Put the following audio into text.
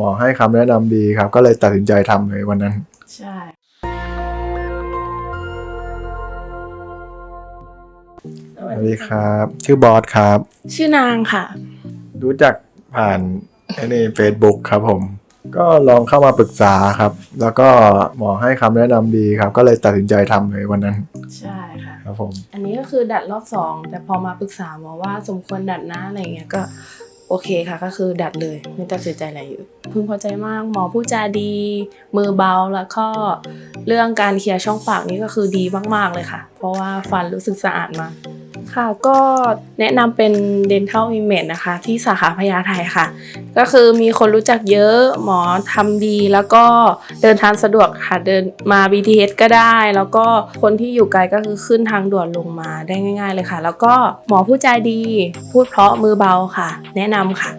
หมอให้คำแนะนำดีครับ ก็เลยตัดสินใจทำเลยวันนั้น ใช่ สวัสดีครับ ชื่อบอสครับ ชื่อนางค่ะ รู้จักผ่านไอ้นี่เฟซบุ๊กครับผม ก็ลองเข้ามาปรึกษาครับ แล้วก็หมอให้คำแนะนำดีครับ ก็เลยตัดสินใจทำเลยวันนั้น ใช่ค่ะ ครับผม อันนี้ก็คือดัดรอบสองแต่พอมาปรึกษาหมอว่าสมควรดัดนะอะไรเงี้ยก็ โอเคค่ะก็คือดัดเลยไม่ตัดสินใจอะไรอยู่พึงพอใจมากหมอผู้จาดี มือเบาแล้วก็เรื่องการเคลียร์ช่องปากนี่ก็คือดีมากๆเลยค่ะ เพราะว่าฟันรู้สึกสะอาดมาก ค่ะก็แนะนำเป็น Dental Image นะคะ ที่สาขาพญาไทค่ะ ก็คือมีคนรู้จักเยอะหมอทำดี แล้วก็เดินทางสะดวกค่ะเดินมา BTS ก็ได้ แล้วก็คนที่อยู่ไกลก็คือขึ้นทางด่วนลงมาได้ง่าย ๆ เลยค่ะ แล้วก็หมอผู้ใจดี พูดเพราะมือเบาค่ะ แนะนำค่ะ